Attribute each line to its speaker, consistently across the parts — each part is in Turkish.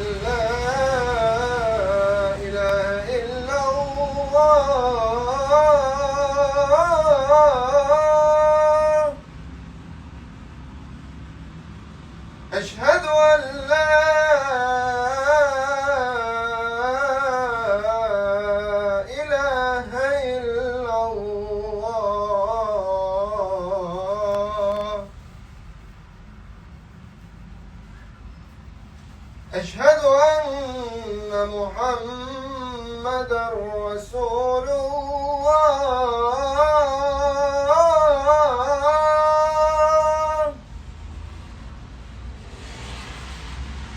Speaker 1: நல்ல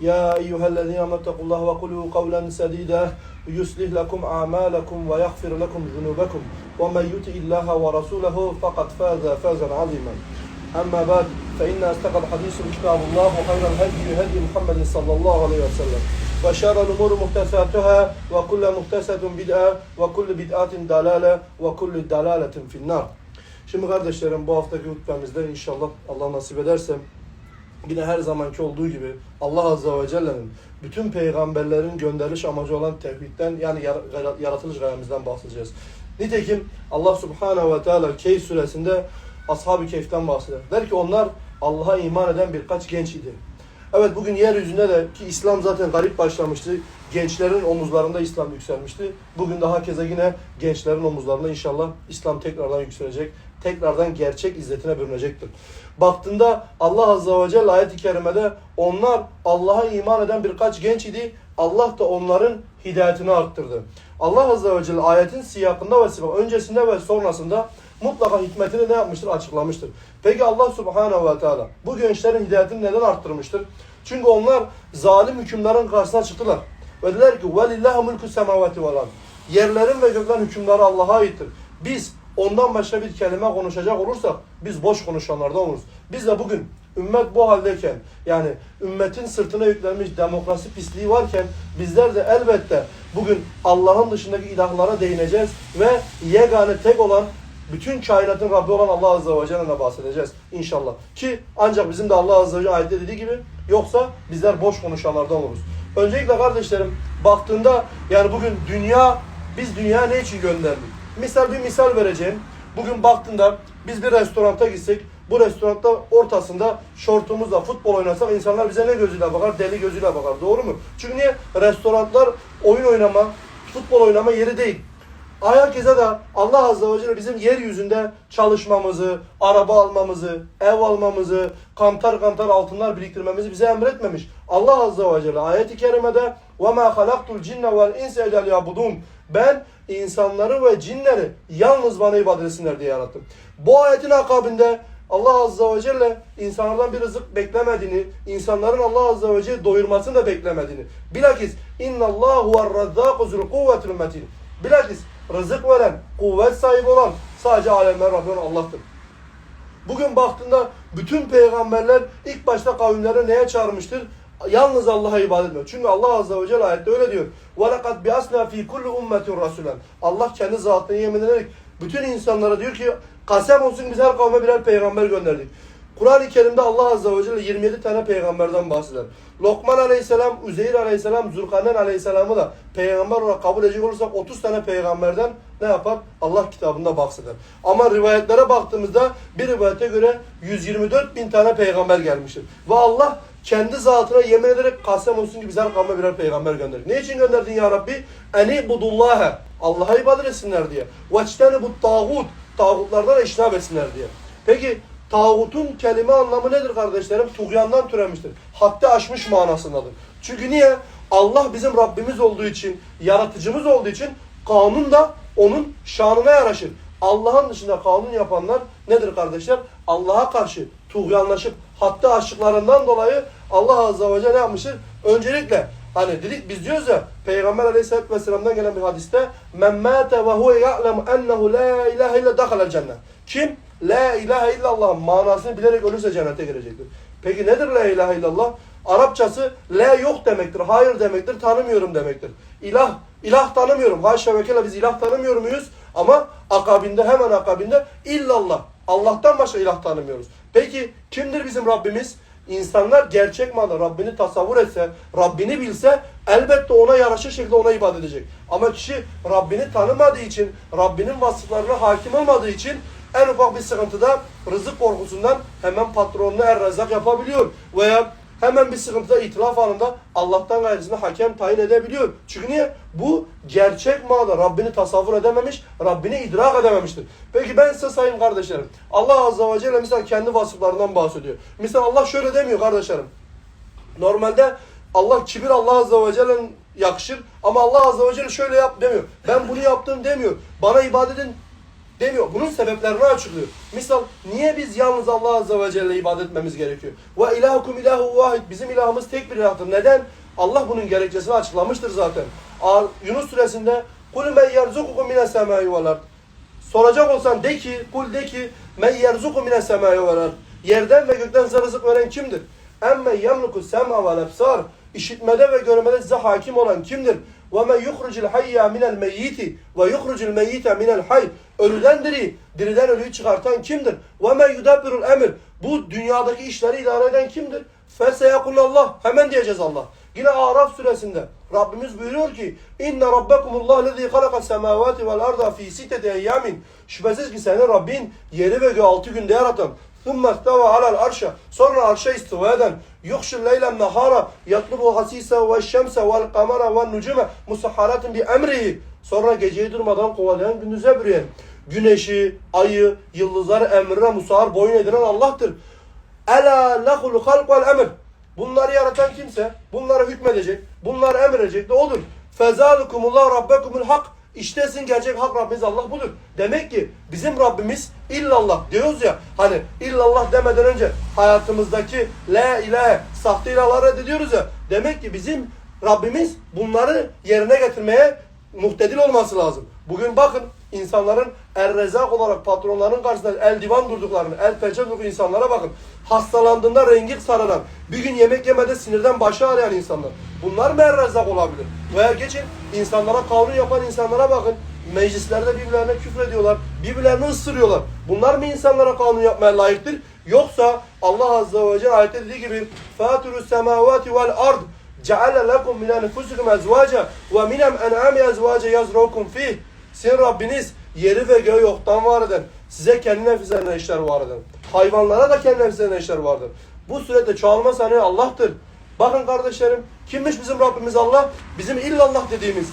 Speaker 2: يا أيها الذين آمنوا اتقوا الله وقولوا قولا سديدا يصلح لكم أعمالكم ويغفر لكم ذنوبكم ومن يطع الله ورسوله فقد فاز فوزا عظيما أما بعد فإن أصدق الحديث كتاب الله وخير الهدي هدي محمد صلى الله عليه وسلم وشر الأمور محدثاتها وكل محدثة بدعة وكل بدعة ضلالة وكل ضلالة في النار Şimdi kardeşlerim bu haftaki hutbemizde inşallah Allah nasip ederse yine her zamanki olduğu gibi Allah Azze ve Celle'nin bütün peygamberlerin gönderiliş amacı olan tevhidden yani yar- yaratılış gayemizden bahsedeceğiz. Nitekim Allah Subhanahu ve Teala Keyf suresinde Ashab-ı Keyf'ten bahseder. Der ki onlar Allah'a iman eden birkaç genç idi. Evet bugün yeryüzünde de ki İslam zaten garip başlamıştı. Gençlerin omuzlarında İslam yükselmişti. Bugün daha keza yine gençlerin omuzlarında inşallah İslam tekrardan yükselecek Tekrardan gerçek izzetine bürünecektir. Baktığında Allah Azze ve Celle ayet-i kerimede onlar Allah'a iman eden birkaç genç idi. Allah da onların hidayetini arttırdı. Allah Azze ve Celle ayetin siyakında ve sibak öncesinde ve sonrasında mutlaka hikmetini ne yapmıştır? Açıklamıştır. Peki Allah Subhanahu ve Teala bu gençlerin hidayetini neden arttırmıştır? Çünkü onlar zalim hükümlerin karşısına çıktılar. Ve dediler ki وَلِلَّهُ مُلْكُ السَّمَاوَاتِ وَالْاَرْضِ Yerlerin ve göklerin hükümleri Allah'a aittir. Biz ondan başka bir kelime konuşacak olursak biz boş konuşanlardan oluruz. Biz de bugün ümmet bu haldeyken yani ümmetin sırtına yüklenmiş demokrasi pisliği varken bizler de elbette bugün Allah'ın dışındaki ilahlara değineceğiz ve yegane tek olan bütün kainatın Rabbi olan Allah Azze ve Celle'ne bahsedeceğiz inşallah. Ki ancak bizim de Allah Azze ve Celle ayette dediği gibi yoksa bizler boş konuşanlardan oluruz. Öncelikle kardeşlerim baktığında yani bugün dünya biz dünya ne için gönderdik? Misal bir misal vereceğim. Bugün baktığında biz bir restoranta gitsek bu restoranda ortasında şortumuzla futbol oynasak insanlar bize ne gözüyle bakar? Deli gözüyle bakar. Doğru mu? Çünkü niye? Restoranlar oyun oynama, futbol oynama yeri değil. Herkese de Allah Azze ve Celle bizim yeryüzünde çalışmamızı, araba almamızı, ev almamızı, kantar kantar altınlar biriktirmemizi bize emretmemiş. Allah Azze ve Celle ayet-i kerimede وَمَا خَلَقْتُ الْجِنَّ وَالْاِنْسَ اَلَّا لِيَعْبُدُونَ Ben insanları ve cinleri yalnız bana ibadet etsinler diye yarattım. Bu ayetin akabinde Allah Azze ve Celle insanlardan bir rızık beklemediğini, insanların Allah Azze ve Celle doyurmasını da beklemediğini. Bilakis innallahu huve'r-razzâku zul kuvvetil metin. Bilakis rızık veren, kuvvet sahibi olan sadece alemler Rabbi olan Allah'tır. Bugün baktığında bütün peygamberler ilk başta kavimlerine neye çağırmıştır? Yalnız Allah'a ibadet etmek. Çünkü Allah Azze ve Celle ayette öyle diyor. وَلَقَدْ بِأَسْنَا ف۪ي كُلِّ اُمَّةٍ رَسُولًا Allah kendi zatına yemin ederek bütün insanlara diyor ki kasem olsun biz her kavme birer peygamber gönderdik. Kur'an-ı Kerim'de Allah Azze ve Celle 27 tane peygamberden bahseder. Lokman Aleyhisselam, Üzeyir Aleyhisselam, Zülkarneyn Aleyhisselam'ı da peygamber olarak kabul edecek olursak 30 tane peygamberden ne yapar? Allah kitabında bahseder. Ama rivayetlere baktığımızda bir rivayete göre 124 bin tane peygamber gelmiştir. Ve Allah kendi zatına yemin ederek kasem olsun ki bize kavme birer peygamber gönderdik. Ne için gönderdin ya Rabbi? Eni budullâhe. Allah'a ibadet etsinler diye. Veçteni bu tağut. Tağutlardan eşnab etsinler diye. Peki Tağutun kelime anlamı nedir kardeşlerim? Tuğyandan türemiştir. Haddi aşmış manasındadır. Çünkü niye? Allah bizim Rabbimiz olduğu için, yaratıcımız olduğu için kanun da onun şanına yaraşır. Allah'ın dışında kanun yapanlar nedir kardeşler? Allah'a karşı tuğyanlaşıp haddi aşıklarından dolayı Allah Azze ve Celle ne yapmıştır? Öncelikle Hani dedik biz diyoruz ya Peygamber Aleyhisselatü Vesselam'dan gelen bir hadiste men mâte ve huve ya'lemu ennehu la ilahe illa dakhalel cennet. Kim la ilahe illallah manasını bilerek ölürse cennete girecektir. Peki nedir la ilahe illallah? Arapçası la yok demektir, hayır demektir, tanımıyorum demektir. İlah, ilah tanımıyorum. Haşa ve biz ilah tanımıyor muyuz? Ama akabinde hemen akabinde illallah. Allah'tan başka ilah tanımıyoruz. Peki kimdir bizim Rabbimiz? İnsanlar gerçek manada Rabbini tasavvur etse, Rabbini bilse elbette ona yaraşır şekilde ona ibadet edecek. Ama kişi Rabbini tanımadığı için, Rabbinin vasıflarına hakim olmadığı için en ufak bir sıkıntıda rızık korkusundan hemen patronuna er yapabiliyor. Veya hemen bir sıkıntıda itilaf anında Allah'tan gayrısını hakem tayin edebiliyor. Çünkü niye? Bu gerçek manada Rabbini tasavvur edememiş, Rabbini idrak edememiştir. Peki ben size sayayım kardeşlerim. Allah Azze ve Celle mesela kendi vasıflarından bahsediyor. Mesela Allah şöyle demiyor kardeşlerim. Normalde Allah kibir Allah Azze ve Celle'nin yakışır ama Allah Azze ve Celle şöyle yap demiyor. Ben bunu yaptım demiyor. Bana ibadet edin demiyor. Bunun sebeplerini açıklıyor. Misal niye biz yalnız Allah Azze ve Celle'ye ibadet etmemiz gerekiyor? Ve ilahukum ilahu vahid. Bizim ilahımız tek bir ilahtır. Neden? Allah bunun gerekçesini açıklamıştır zaten. Yunus suresinde kul men yerzukukum mine semai. Soracak olsan de ki, kul de ki men yerzuku mine semai. Yerden ve gökten size rızık veren kimdir? Emme yemluku sema vel. İşitmede ve görmede size hakim olan kimdir? Yuhrucul hayya minel meyyiti ve yuhrucul meyyite minel hayy. Ölüden diri, diriden ölüyü çıkartan kimdir? Men yudabbirul emir. Bu dünyadaki işleri idare eden kimdir? Allah. Hemen diyeceğiz Allah. Yine Araf suresinde Rabbimiz buyuruyor ki İnne rabbekumullah lezî halaka semâvâti vel arda fî sitete eyyamin Şüphesiz ki senin Rabbin yeri ve göğü altı günde yaratan ثُمَّ اسْتَوَى عَلَى الْعَرْشَ Sonra arşa istiva eden يُخْشِ اللَّيْلَ النَّهَارَ يَطْلُبُ حَسِيسَ وَالشَّمْسَ وَالْقَمَرَ وَالنُّجُمَ مُسَحَّرَةٍ بِأَمْرِهِ Sonra geceyi durmadan kovalayan gündüze bürüyen güneşi, ayı, yıldızları emrine musahar boyun edilen Allah'tır. Ela lehul halk vel emr. Bunları yaratan kimse, bunlara hükmedecek, bunları emredecek de odur. Fezalukumullah rabbekumul hak. İşte sizin gerçek hak Rabbiniz Allah budur. Demek ki bizim Rabbimiz illallah diyoruz ya hani illallah demeden önce hayatımızdaki la ilahe sahte ilahları reddediyoruz ya. Demek ki bizim Rabbimiz bunları yerine getirmeye muhtedil olması lazım. Bugün bakın insanların er rezak olarak patronların karşısında el divan durduklarını, el pençe durduk insanlara bakın. Hastalandığında rengi sararan, bir gün yemek yemede sinirden başı ağrıyan insanlar. Bunlar mı er rezak olabilir? Veya geçin insanlara kanun yapan insanlara bakın. Meclislerde birbirlerine küfür ediyorlar, birbirlerini ısırıyorlar. Bunlar mı insanlara kanun yapmaya layıktır? Yoksa Allah Azze ve Celle ayette dediği gibi فَاتُرُ السَّمَاوَاتِ وَالْاَرْضِ جَعَلَ لَكُمْ مِنْ أَنْفُسِكُمْ أَزْوَاجًا وَمِنَ الْاَنْعَامِ أَزْوَاجًا يَزْرَوْكُمْ فِيهِ sizin Rabbiniz yeri ve göğü yoktan var eden, size kendi nefislerine eşler var eden, hayvanlara da kendi nefislerine eşler vardır. Bu surette çoğalma sahneyi Allah'tır. Bakın kardeşlerim, kimmiş bizim Rabbimiz Allah? Bizim illallah dediğimiz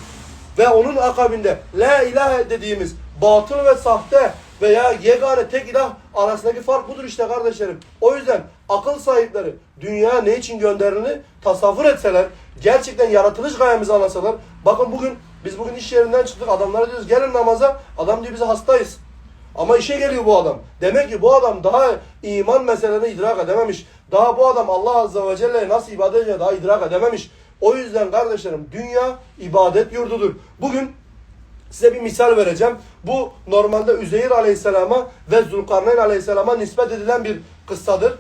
Speaker 2: ve onun akabinde la ilahe dediğimiz batıl ve sahte veya yegane tek ilah arasındaki fark budur işte kardeşlerim. O yüzden akıl sahipleri dünya ne için gönderildiğini tasavvur etseler, gerçekten yaratılış gayemizi anlasalar, bakın bugün Biz bugün iş yerinden çıktık adamlara diyoruz gelin namaza. Adam diyor biz hastayız. Ama işe geliyor bu adam. Demek ki bu adam daha iman meselelerini idrak edememiş. Daha bu adam Allah Azze ve Celle'ye nasıl ibadet edeceğini daha idrak edememiş. O yüzden kardeşlerim dünya ibadet yurdudur. Bugün size bir misal vereceğim. Bu normalde Üzeyir Aleyhisselam'a ve Zulkarneyn Aleyhisselam'a nispet edilen bir kıssadır.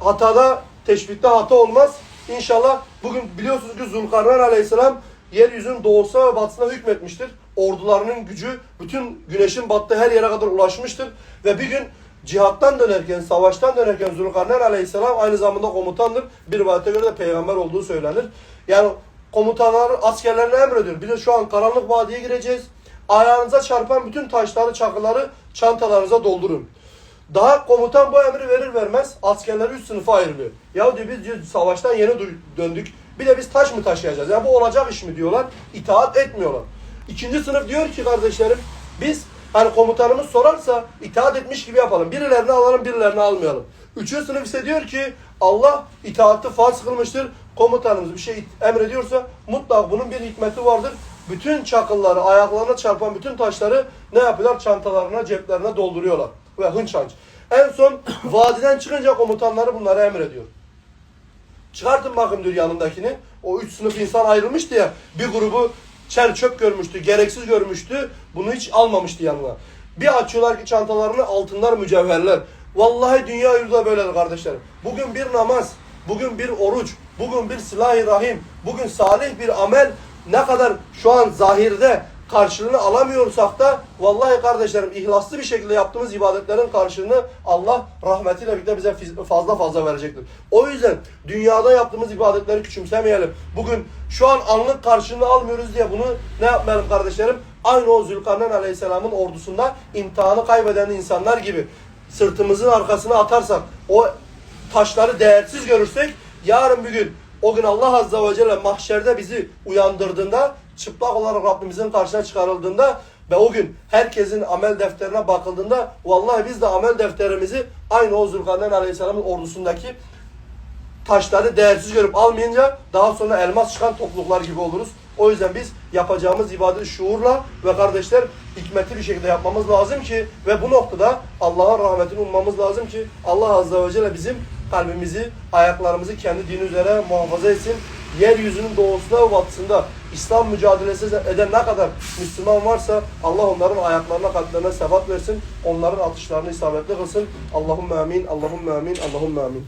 Speaker 2: Hatada, teşbihte hata olmaz. İnşallah bugün biliyorsunuz ki Zulkarneyn Aleyhisselam yeryüzünün doğusuna ve batısına hükmetmiştir. Ordularının gücü bütün güneşin battığı her yere kadar ulaşmıştır. Ve bir gün cihattan dönerken, savaştan dönerken Zulkarneyn Aleyhisselam aynı zamanda komutandır. Bir rivayete göre de peygamber olduğu söylenir. Yani komutanlar askerlerine emrediyor. Bir de şu an karanlık vadiye gireceğiz. Ayağınıza çarpan bütün taşları, çakıları çantalarınıza doldurun. Daha komutan bu emri verir vermez askerler üç sınıfa ayrılıyor. Ya diyor biz diyor, savaştan yeni döndük. Bir de biz taş mı taşıyacağız? Ya bu olacak iş mi diyorlar. İtaat etmiyorlar. İkinci sınıf diyor ki kardeşlerim biz hani komutanımız sorarsa itaat etmiş gibi yapalım. Birilerini alalım birilerini almayalım. Üçüncü sınıf ise diyor ki Allah itaatı farz kılmıştır. Komutanımız bir şey emrediyorsa mutlaka bunun bir hikmeti vardır. Bütün çakılları, ayaklarına çarpan bütün taşları ne yapıyorlar? Çantalarına, ceplerine dolduruyorlar. Ve hınç hınç. En son vadiden çıkınca komutanları bunları emrediyor. Çıkartın bakın diyor yanındakini. O üç sınıf insan ayrılmıştı ya. Bir grubu çer çöp görmüştü, gereksiz görmüştü. Bunu hiç almamıştı yanına. Bir açıyorlar ki çantalarını altınlar, mücevherler. Vallahi dünya yurda böyledir kardeşlerim. Bugün bir namaz, bugün bir oruç, bugün bir silah-ı rahim, bugün salih bir amel ne kadar şu an zahirde karşılığını alamıyorsak da vallahi kardeşlerim ihlaslı bir şekilde yaptığımız ibadetlerin karşılığını Allah rahmetiyle birlikte bize fazla fazla verecektir. O yüzden dünyada yaptığımız ibadetleri küçümsemeyelim. Bugün şu an anlık karşılığını almıyoruz diye bunu ne yapmayalım kardeşlerim? Aynı o Zülkarneyn Aleyhisselam'ın ordusunda imtihanı kaybeden insanlar gibi sırtımızın arkasına atarsak o taşları değersiz görürsek yarın bir gün o gün Allah Azze ve Celle mahşerde bizi uyandırdığında çıplak olarak Rabbimizin karşısına çıkarıldığında ve o gün herkesin amel defterine bakıldığında vallahi biz de amel defterimizi aynı o Zülkarneyn Aleyhisselam'ın ordusundaki taşları değersiz görüp almayınca daha sonra elmas çıkan topluluklar gibi oluruz. O yüzden biz yapacağımız ibadeti şuurla ve kardeşler hikmetli bir şekilde yapmamız lazım ki ve bu noktada Allah'ın rahmetini ummamız lazım ki Allah Azze ve Celle bizim kalbimizi, ayaklarımızı kendi dini üzere muhafaza etsin. Yeryüzünün doğusunda ve batısında İslam mücadelesi eden ne kadar Müslüman varsa Allah onların ayaklarına, kalplerine sebat versin. Onların atışlarını isabetli kılsın. Allahümme amin, Allahümme amin, Allahümme amin.